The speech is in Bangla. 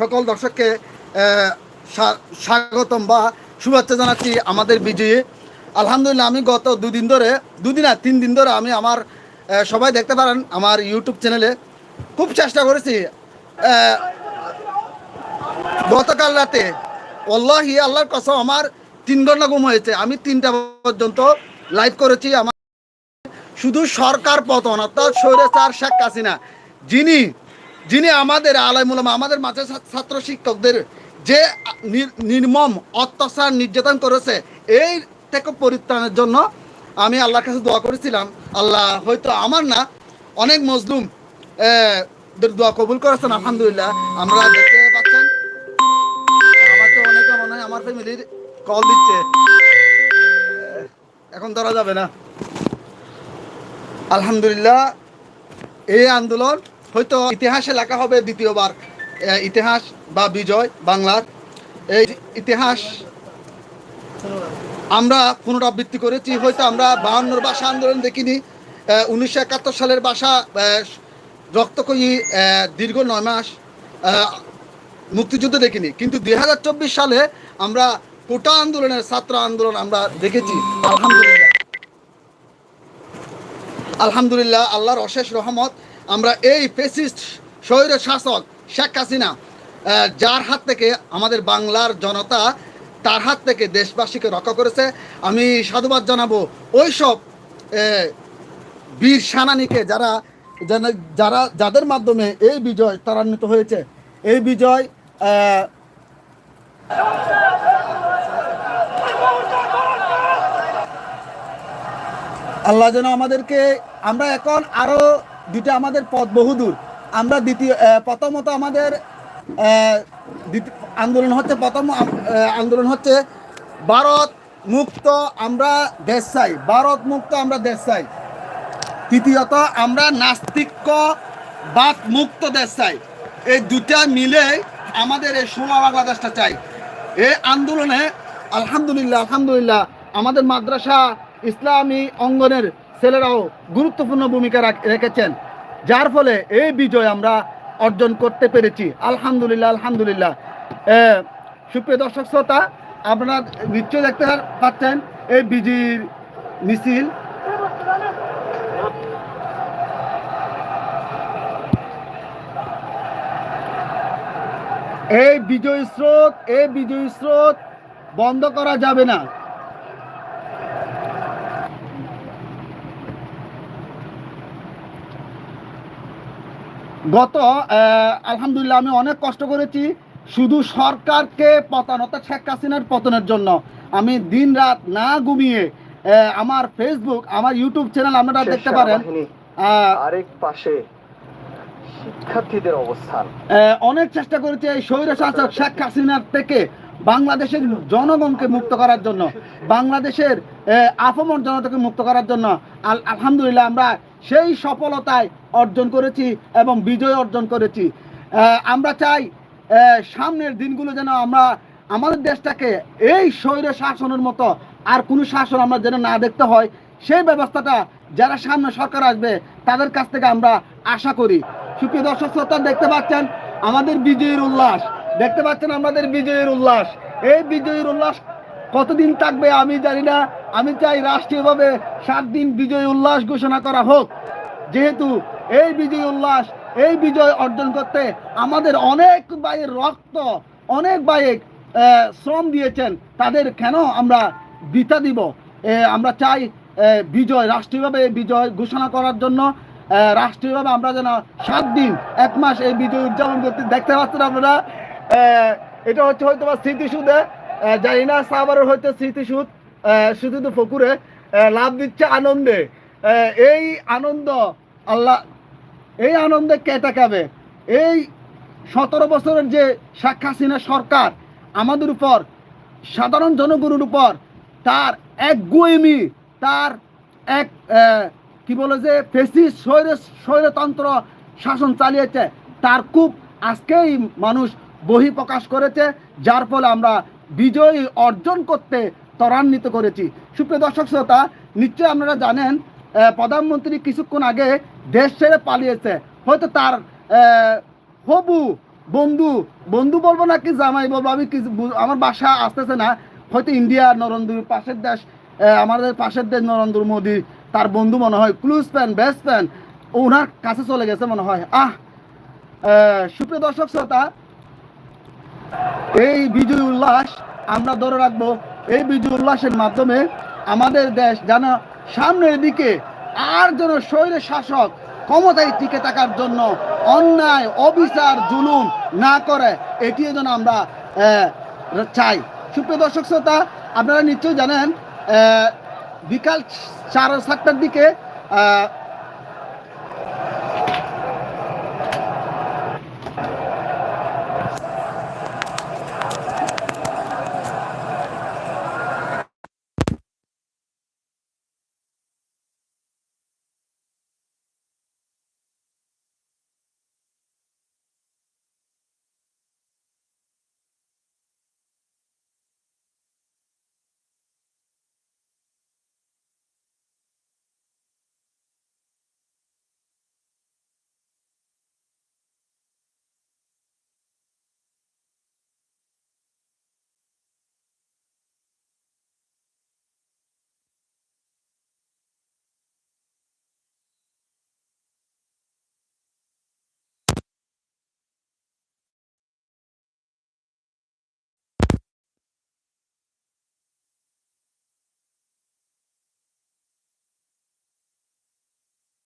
সকল দর্শককে স্বাগতম বা শুভেচ্ছা জানাচ্ছি আমাদের বিজয়ী। আলহামদুলিল্লাহ, আমি গত দুদিন ধরে, দুদিন আর তিন দিন ধরে আমি আমার সবাই দেখতে পারেন আমার ইউটিউব চ্যানেলে খুব চেষ্টা করেছি গতকাল রাতে অল্লাহি আল্লাহর কসম আমার তিন ঘণ্টা ঘুম হয়েছে। আমি তিনটা পর্যন্ত লাইভ করেছি আমার। শুধু সরকার পতন, অর্থাৎ স্বৈরাচার শেখ হাসিনা, যিনি যিনি আমাদের আলাইমুলামা আমাদের মাঝে ছাত্র শিক্ষকদের যে নির্মম অত্যাচার নির্যাতন করেছে, এই থেকে পরিত্রাণের জন্য আমি আল্লাহর কাছে দোয়া করেছিলাম। আল্লাহ হয়তো আমার না, অনেক মজলুম দোয়া কবুল করেছেন, আলহামদুলিল্লাহ। আমরা দেখতে পাচ্ছেন, আমাকে অনেকে মনে হয় আমার ফ্যামিলির কল দিচ্ছে। এখন ধরা যাবে না। আলহামদুলিল্লাহ, এই আন্দোলন হয়তো ইতিহাসে লেখা হবে দ্বিতীয়বার। ইতিহাস বা বিজয় বাংলার। এই ইতিহাস আমরা পুনরাবৃত্তি করেছি, হয়তো আমরা বাহান্নর ভাষা আন্দোলন দেখিনি। উনিশশো একাত্তর সালের ভাষা রক্তকয়ী দীর্ঘ নয় মাস মুক্তিযুদ্ধ দেখিনি। কিন্তু দুই হাজার চব্বিশ সালে আমরা কোটা আন্দোলনের ছাত্র আন্দোলন আমরা দেখেছি। আলহামদুলিল্লাহ। আলহামদুলিল্লাহ, আল্লাহর অশেষ রহমত আমরা এই ফেসিস্ট স্বৈর শাসক শেখ হাসিনা যার হাত থেকে আমাদের বাংলার জনতা তার হাত থেকে দেশবাসীকে রক্ষা করেছে। আমি সাধুবাদ জানাব ওইসব বীর সেনানীকে যারা যারা- যাদের মাধ্যমে এই বিজয় ত্বরান্বিত হয়েছে। এই বিজয় আল্লাহ যেন আমাদেরকে, আমরা এখন আরও দুটা আমাদের পথ বহুদূর আমরা দ্বিতীয় প্রথমত আমাদের আন্দোলন হচ্ছে প্রথম আন্দোলন হচ্ছে ভারত মুক্ত আমরা দেশ চাই। ভারত মুক্ত আমরা দেশ চাই। তৃতীয়ত আমরা নাস্তিক্য বাদ মুক্ত দেশ চাই। এই দুটা মিলে আমাদের এই সোনা বাংলাদেশটা চাই। এই আন্দোলনে আলহামদুলিল্লাহ আলহামদুলিল্লাহ আমাদের মাদ্রাসা ইসলামী অঙ্গনের ছেলেরাও গুরুত্বপূর্ণ ভূমিকা রেখেছেন। যার ফলে এই বিজয় আমরা অর্জন করতে পেরেছি। আলহামদুলিল্লাহ আলহামদুলিল্লাহ। সুপ্রিয় দর্শক শ্রোতা, আপনারা নিশ্চয় দেখতে পাচ্ছেন এই বিজির মিছিল। এই বিজয় স্রোত, এই বিজয় স্রোত বন্ধ করা যাবে না। গত আলহামদুলিল্লাহ আমি অনেক কষ্ট করেছি শুধু সরকারকে পতন অর্থাৎ শেখ হাসিনার পতনের জন্য। আমি দিন রাত না ঘুমিয়ে আমার ফেসবুক আমার ইউটিউব চ্যানেল আপনারা দেখতে পারেন। আরেক পাশে শিক্ষার্থীদের অবস্থান। অনেক চেষ্টা করেছে এই স্বৈর শাসক শেখ হাসিনার থেকে বাংলাদেশের জনগণকে মুক্ত করার জন্য বাংলাদেশের আপামর জনতাকে মুক্ত করার জন্য। আলহামদুলিল্লাহ আমরা সেই সফলতায় অর্জন করেছি এবং বিজয় অর্জন করেছি। আমরা চাই সামনের দিনগুলো যেন আমরা, আমাদের দেশটাকে এই স্বৈর শাসনের মতো আর কোনো শাসন আমরা যেন না দেখতে হয়, সেই ব্যবস্থাটা যারা সামনে সরকার আসবে, তাদের কাছ থেকে আমরা আশা করি। সুপ্রিয় দর্শক, শ্রোতা দেখতে পাচ্ছেন, আমাদের বিজয়ের উল্লাস। দেখতে পাচ্ছেন আমাদের বিজয়ের উল্লাস। এই বিজয়ের উল্লাস কতদিন থাকবে আমি জানি না। আমি চাই রাষ্ট্রীয়ভাবে সাত দিন বিজয় উল্লাস ঘোষণা করা হোক। যেহেতু এই বিজয় উল্লাস, এই বিজয় অর্জন করতে আমাদের অনেক ভাইয়ের রক্ত, অনেক ভাইয়ের শ্রম দিয়েছেন। তাদের কেন আমরা বিতা দিব? আমরা চাই বিজয়, রাষ্ট্রীয়ভাবে বিজয় ঘোষণা করার জন্য রাষ্ট্রীয়ভাবে আমরা যেন সাত দিন, এক মাস এই বিজয় উদযাপন করতে দেখতে পাচ্ছেন আপনারা। এটা হচ্ছে হয়তো বা স্মৃতিসুদে জানি না সাবারের হয়তো স্মৃতিসুদ এ, শুধু তো ফকুরে লাভ দিচ্ছে আনন্দে। এই আনন্দ আল্লাহ এই আনন্দে কে টাকাবে এই সতেরো বছরের যে শেখ হাসিনা সরকার আমাদের উপর সাধারণ জনগণের উপর তার এক গুয়েমি তার এক কি বলে যে ফেসি স্বৈর স্বৈরতন্ত্র শাসন চালিয়েছে তার খুব আজকেই মানুষ বহি প্রকাশ করেছে যার ফলে আমরা বিজয় অর্জন করতে ত্বরান্বিত করেছি। সুপ্রিয় দর্শক শ্রোতা নিশ্চয়ই আপনারা জানেন প্রধানমন্ত্রী কিছুক্ষণ আগে দেশ ছেড়ে পালিয়েছে। হয়তো তার হবু বন্ধু বন্ধু বলব না কি জামাই বলব আমি কিছু আমার বাসা আসতেছে না। হয়তো ইন্ডিয়া নরেন্দ্র পাশের দেশ আমাদের পাশের দেশ নরেন্দ্র মোদী তার বন্ধু মনে হয় ক্লুজ ফ্যান বেস্ট ফ্যান ওনার কাছে চলে গেছে মনে হয়। আহ, সুপ্রিয় দর্শক শ্রোতা এই বিজয় উল্লাস আমরা ধরে রাখব, এই বিজয় উল্লাসের মাধ্যমে আমাদের দেশ যেন সামনের দিকে আর যেন স্বৈর শাসক ক্ষমতায় টিকে থাকার জন্য অন্যায়, অবিচার, জুলুম না করে, এটিও যেন আমরা চাই। সুপ্রিয় দর্শক শ্রোতা, আপনারা নিশ্চয়ই জানেন বিকাল সাড়ে সাতটার দিকে